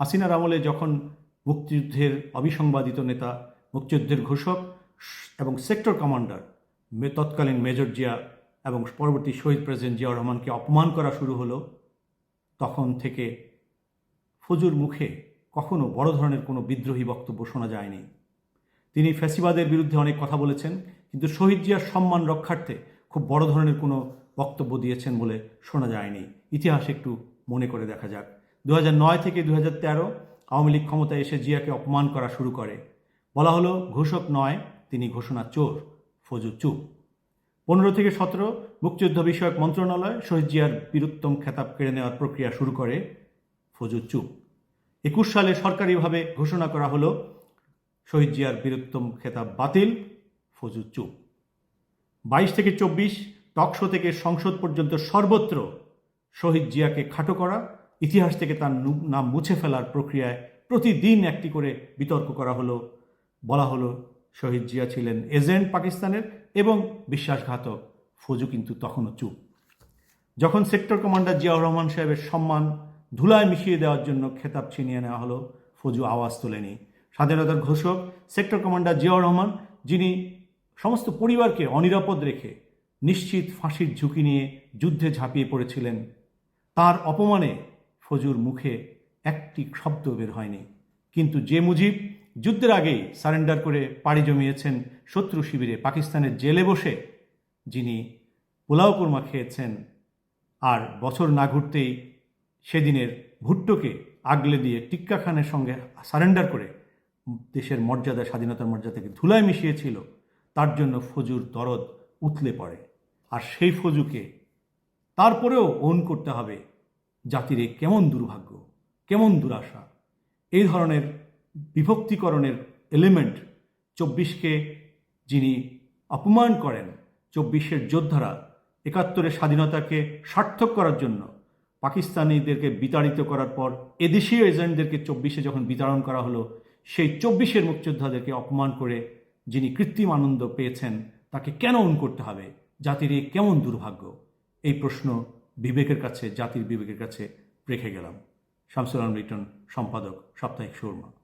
হাসিনার আমলে যখন মুক্তিযুদ্ধের অবিসংবাদিত নেতা, মুক্তিযুদ্ধের ঘোষক এবং সেক্টর কমান্ডার তৎকালীন মেজর জিয়া এবং পরবর্তী শহীদ প্রেসিডেন্ট জিয়া রহমানকে অপমান করা শুরু হলো, তখন থেকে ফজুর মুখে কখনো বড় ধরনের কোনো বিদ্রোহী বক্তব্য শোনা যায়নি। তিনি ফ্যাসিবাদের বিরুদ্ধে অনেক কথা বলেছেন, কিন্তু শহীদ জিয়ার সম্মান রক্ষার্থে খুব বড় ধরনের কোনো বক্তব্য দিয়েছেন বলে শোনা যায়নি। ইতিহাস একটু মনে করে দেখা যাক। দু থেকে দু আওয়ামী লীগ ক্ষমতায় এসে জিয়াকে অপমান করা শুরু করে। বলা হলো, ঘোষক নয়, তিনি ঘোষণা চোর, ফজু চুপ। পনেরো থেকে সতেরো মুক্তিযুদ্ধ বিষয়ক মন্ত্রণালয় শহীদ জিয়ার বীরুত্তম খেতাব কেড়ে নেওয়ার প্রক্রিয়া শুরু করে, ফজু চুপ। একুশ সালে সরকারিভাবে ঘোষণা করা হলো, শহীদ জিয়ার বীরুত্তম খেতাব বাতিল, ফজু চুপ। বাইশ থেকে চব্বিশ টকশো থেকে সংসদ পর্যন্ত সর্বত্র শহীদ জিয়াকে খাটো করা ইতিহাস থেকে তার নাম মুছে ফেলার প্রক্রিয়ায় প্রতিদিন একটি করে বিতর্ক করা হলো। বলা হলো, শহীদ জিয়া ছিলেন এজেন্ট পাকিস্তানের এবং বিশ্বাসঘাতক। ফজু কিন্তু তখনও চুপ। যখন সেক্টর কমান্ডার জিয়াউর রহমান সাহেবের সম্মান ধুলায় মিশিয়ে দেওয়ার জন্য খেতাব ছিনিয়ে নেওয়া হলো, ফজু আওয়াজ তোলেনি। স্বাধীনতার ঘোষক, সেক্টর কমান্ডার জিয়াউর রহমান, যিনি সমস্ত পরিবারকে অনিরাপদ রেখে নিশ্চিত ফাঁসির ঝুঁকি নিয়ে যুদ্ধে ঝাঁপিয়ে পড়েছিলেন, তার অপমানে ফজুর মুখে একটি শব্দ বের হয়নি। কিন্তু যে মুজিব যুদ্ধের আগেই সারেন্ডার করে পাড়ি জমিয়েছেন শত্রু শিবিরে পাকিস্তানের জেলে বসে, যিনি পোলাও কোরমা খেয়েছেন, আর বছর না ঘুরতেই সেদিনের ভুট্টোকে আগলে দিয়ে টিক্কা খানের সঙ্গে সারেন্ডার করে দেশের মর্যাদা, স্বাধীনতার মর্যাদাকে ধুলায় মিশিয়েছিল, তার জন্য ফজুর দরদ উতলে পড়ে। আর সেই ফজুকে তারপরেও ওন করতে হবে জাতির কেমন দুর্ভাগ্য, কেমন দুরাশা, এই ধরনের বিভক্তিকরণের এলিমেন্ট চব্বিশকে যিনি অপমান করেন, চব্বিশের যোদ্ধারা একাত্তরের স্বাধীনতাকে সার্থক করার জন্য পাকিস্তানিদেরকে বিতাড়িত করার পর এদেশীয় এজেন্টদেরকে চব্বিশে যখন বিতাড়ন করা হলো, সেই চব্বিশের মুক্তিযোদ্ধাদেরকে অপমান করে যিনি কৃত্রিম আনন্দ পেয়েছেন, তাকে কেন অন করতে হবে? জাতির এ কেমন দুর্ভাগ্য? এই প্রশ্ন বিবেকের কাছে জাতির বিবেকের কাছে রেখে গেলাম। শামসুল আলম রিটন সম্পাদক সাপ্তাহিক সুরমা।